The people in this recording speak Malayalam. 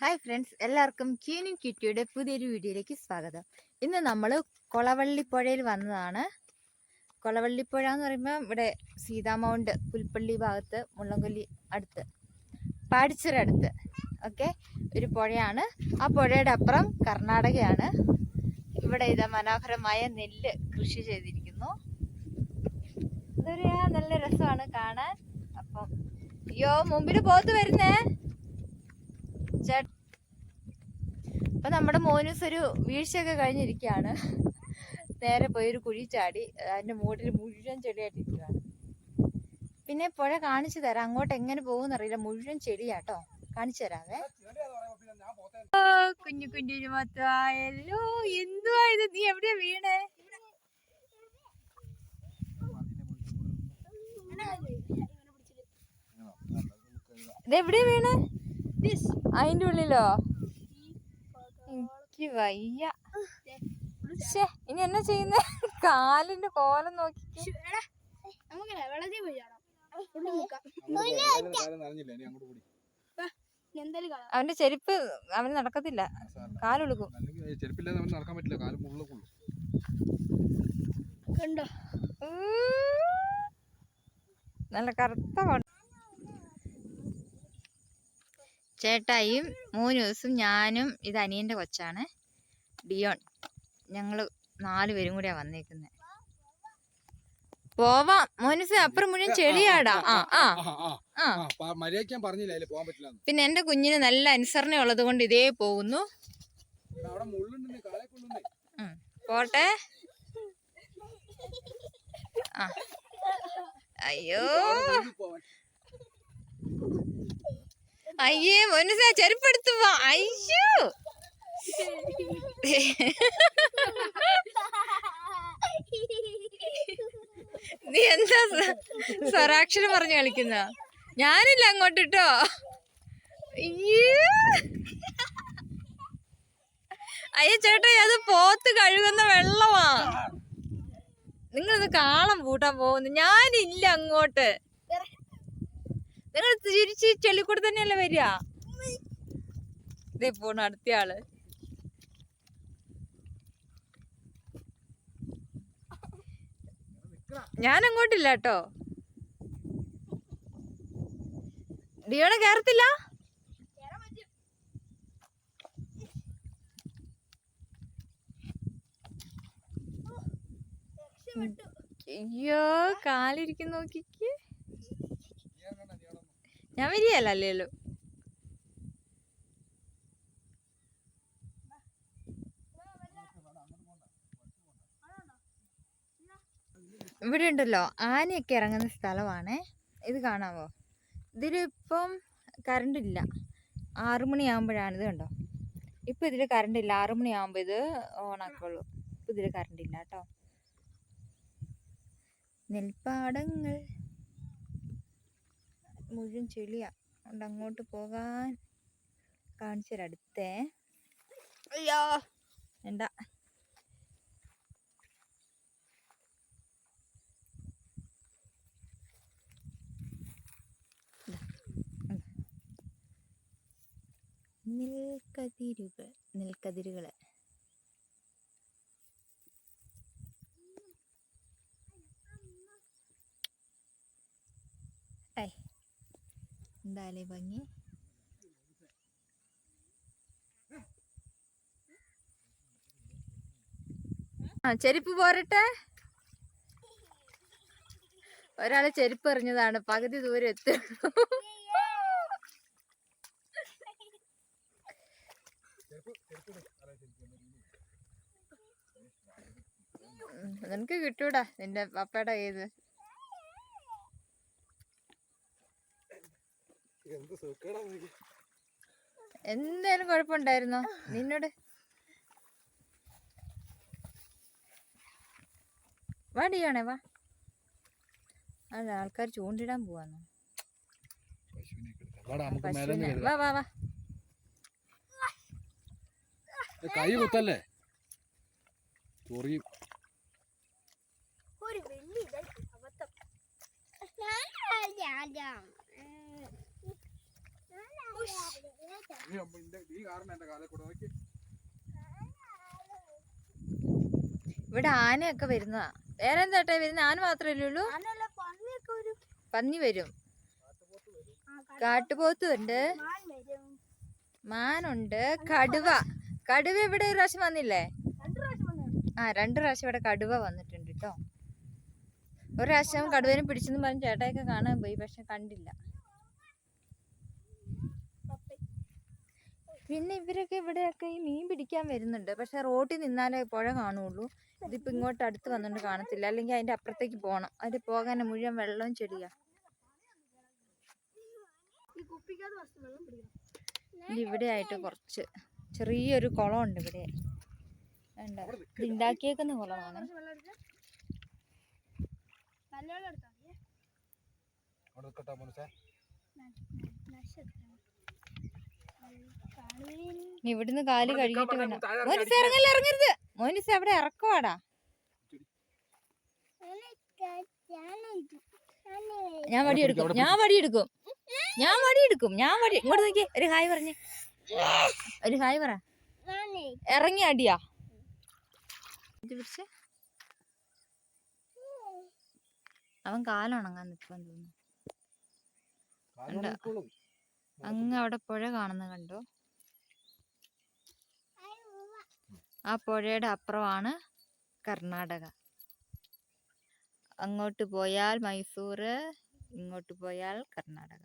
ഹായ് ഫ്രണ്ട്സ് എല്ലാവർക്കും ക്യൂനും ക്യൂറ്റിയുടെ പുതിയൊരു വീഡിയോയിലേക്ക് സ്വാഗതം. ഇന്ന് നമ്മൾ കൊളവള്ളിപ്പുഴയിൽ വന്നതാണ്. കൊളവള്ളിപ്പുഴ എന്ന് പറയുമ്പോൾ ഇവിടെ സീതാമൗണ്ട് പുൽപ്പള്ളി ഭാഗത്ത് മുള്ളംകൊല്ലി അടുത്ത് പാടിച്ചിറടുത്ത് ഓക്കെ ഒരു പുഴയാണ്. ആ പുഴയുടെ അപ്പുറം കർണാടകയാണ്. ഇവിടെ ഇത് മനോഹരമായ നെല്ല് കൃഷി ചെയ്തിരിക്കുന്നു. ഇതൊരു നല്ല രസമാണ് കാണാൻ. അപ്പം അയ്യോ മുമ്പിൽ പോത്ത് വരുന്നേ. ചേട്ട അപ്പൊ നമ്മുടെ മോനൂസ് ഒരു വീഴ്ചയൊക്കെ കഴിഞ്ഞിരിക്കുകയാണ്. നേരെ പോയി ഒരു കുഴി ചാടി അതിന്റെ മൂട്ടിൽ മുഴുവൻ ചെടിയായിട്ടിരിക്കുകയാണ് പിന്നെ പുഴ കാണിച്ചു തരാം. അങ്ങോട്ട് എങ്ങനെ പോകുമെന്ന് അറിയില്ല. മുഴുവൻ ചെടിയാട്ടോ കാണിച്ചു തരാവേ. കുഞ്ഞു കുഞ്ഞു മൊത്തമായല്ലോ എന്തുവാ ഇത്? നീ എവിടെ വീണേ? ഇതെവിടെ വീണേ? അതിന്റെ ഉള്ളിലോ? എനിക്ക് വയ്യ. ശ്ശേ, ഇനി എന്നാ ചെയ്യുന്നേ? കാലിന്റെ കോലം നോക്കി. അവന്റെ ചെരുപ്പ് അവന് നടക്കത്തില്ല. കാലൊളുക്കും ചെരുപ്പില്ലാതെ നമുക്ക് നടക്കാൻ പറ്റില്ല കാൽ മുള്ള കൊള്ളും കണ്ടോ? നല്ല കറുത്ത വണ്ണം. മൂന്ന് ദിവസം ഞാനും ഇത് അനിയന്റെ കൊച്ചാണ്. ഡിയോൺ ഞങ്ങൾ നാല് പേരും കൂടിയാ വന്നേക്കുന്നത് പോവാം. മോനുസ് അപ്പുറം മുഴുവൻ ചെളിയാടാ. ആ ആ പറഞ്ഞില്ല പോകാൻ പറ്റില്ല പിന്നെ എന്റെ കുഞ്ഞിന് നല്ല അനുസരണ ഉള്ളത് കൊണ്ട് ഇതേ പോകുന്നു. പോട്ടെ. ആ. അയ്യോ. അയ്യേ മോനുസ ചെരുപ്പെടുത്തു പോ. അയ്യോ. നീ എന്താ സ്വരാക്ഷരം പറഞ്ഞു കളിക്കുന്ന? ഞാനില്ല അങ്ങോട്ട് അയ്യ. അയ്യോ ചേട്ടാ അത് പോത്ത് കഴുകുന്ന വെള്ളമാ. നിങ്ങളിത് കാളം പൂട്ടാൻ പോകുന്നു. ഞാനില്ല അങ്ങോട്ട്. നിങ്ങൾ തിരിച്ച് ചെളിക്കൂടെ തന്നെയല്ലേ വരിക? ഇതേ പോണ അടുത്ത ആൾ. ഞാൻ അങ്ങോട്ടില്ല കേട്ടോ. ഡിയോടെ കേറത്തില്ല? അയ്യോ കാലിരിക്കുന്നു നോക്കിക്ക് ഞാൻ വരികയല്ല ഇവിടെ ഉണ്ടല്ലോ ആനയൊക്കെ ഇറങ്ങുന്ന സ്ഥലമാണ്. ഇത് കാണാമോ ഇതിലിപ്പം കറണ്ട് ഇല്ല. ആറു മണിയാകുമ്പോഴാണ് ഇത് കണ്ടോ? ഇപ്പം ഇതിൽ കറണ്ട് ഇല്ല. ആറു ആകുമ്പോൾ ഇത് ഓണാക്കുള്ളൂ. ഇപ്പം ഇതിൽ കറണ്ട് ഇല്ല കേട്ടോ. നെൽപ്പാടങ്ങൾ. മുഴുവൻ ചെളിയാ. അതുകൊണ്ട് അങ്ങോട്ട് പോകാൻ കാണിച്ചു അടുത്തേ അയ്യോ. വേണ്ട. നെൽക്കതിരുകൾ നെൽക്കതിരുകൾ. എന്തായാലേ ഭംഗി? ആ ചെരുപ്പ് പോരട്ടെ? ഒരാളെ ചെരുപ്പ് എറിഞ്ഞതാണ്. പകുതി ദൂരം എത്തുള്ളൂ നിനക്ക് കിട്ടൂടാ നിന്റെ പപ്പയുടെ കയ്യിൽ എന്ത് സുഖടാ എന്തേലും കുഴപ്പമുണ്ടായിരുന്നോ? നിന്നോട്? വാ ഡിയാണേ വാ. അല്ല ആൾക്കാർ ചൂണ്ടിടാൻ പോവാന്നോ. വാ വാ വാ. കൈ കുത്തല്ലേ? ചൊറിയും. ഒരു വലിയ അബദ്ധം. ഞാൻ നീ അപ്പൊ ഇന്റെ- നീ കാരണം എന്റെ കാലെ കൂടെ നോക്കി ഇവിടെ ആനയൊക്കെ വരുന്നതാ. വേറെ എന്താട്ടെ വരുന്ന? ആന മാത്രമല്ലേ ഉള്ളൂ ആനല്ല പന്നിയൊക്കെ ഒരു പന്നി വരും. കാട്ടുപോത്തും ഉണ്ട്. മാൻ വരും. മാനുണ്ട്. കടുവ. കടുവ ഇവിടെ ഒരു പ്രാവശ്യം വന്നില്ലേ? രണ്ട് പ്രാവശ്യം വന്നു. ആ രണ്ടു പ്രാവശ്യം ഇവിടെ കടുവ വന്നിട്ടുണ്ട് കേട്ടോ ഒരു പ്രാവശ്യം കടുവേനും പിടിച്ചെന്ന് പറഞ്ഞ് ചേട്ടായൊക്കെ കാണാൻ പോയി പക്ഷെ കണ്ടില്ല. പിന്നെ ഇവരൊക്കെ ഇവിടെയൊക്കെ ഈ മീൻ പിടിക്കാൻ വരുന്നുണ്ട്. പക്ഷെ റോട്ടിൽ നിന്നാലേ പുഴ കാണുള്ളൂ. ഇതിപ്പോ ഇങ്ങോട്ട് അടുത്ത് വന്നുകൊണ്ട് കാണത്തില്ല. അല്ലെങ്കിൽ അതിന്റെ അപ്പുറത്തേക്ക് പോകണം അതിൽ പോകാൻ മുഴുവൻ വെള്ളവും ചെടിയാ. ഇവിടെ ആയിട്ട് കുറച്ച് ചെറിയൊരു കുളമുണ്ട് ഇവിടെ. ഉണ്ട് ഇത് ഉണ്ടാക്കിയേക്കുന്ന കുളമാണ്. കുറച്ച് വെള്ളം എടുത്ത്? നല്ല വെള്ളം എടുത്താൽ മതി അവിടെ നിൽക്കട്ടെ മനസ്സേ ഇനി ഇവിടുന്ന് കാൽ കഴുകിട്ട് വേണം. മോനിസ് ഇറങ്ങല്ല ഇറങ്ങരുത്. മോനിസ് അവിടെ ഇറക്കുവാടാ. ഞാൻ വടി എടുക്കും. ഞാൻ വടി എടുക്കും. ഞാൻ വടി എടുക്കും. ഞാൻ വടി ഇങ്ങോട്ട് നോക്കി ഒരു ഹായ് പറഞ്ഞു. ഒരു ഹായ് പറ. ഇറങ്ങി അടിയാ. ഇത് പിടിച്ച്. അവൻ കാലുണങ്ങാൻ നിൽക്കാൻ തോന്നുന്നു. അങ്ങ് അവിടെ പുഴ കാണുന്ന കണ്ടോ. ആ പുഴയുടെ അപ്പുറമാണ് കർണാടക. അങ്ങോട്ട് പോയാൽ മൈസൂർ ഇങ്ങോട്ട് പോയാൽ കർണാടക.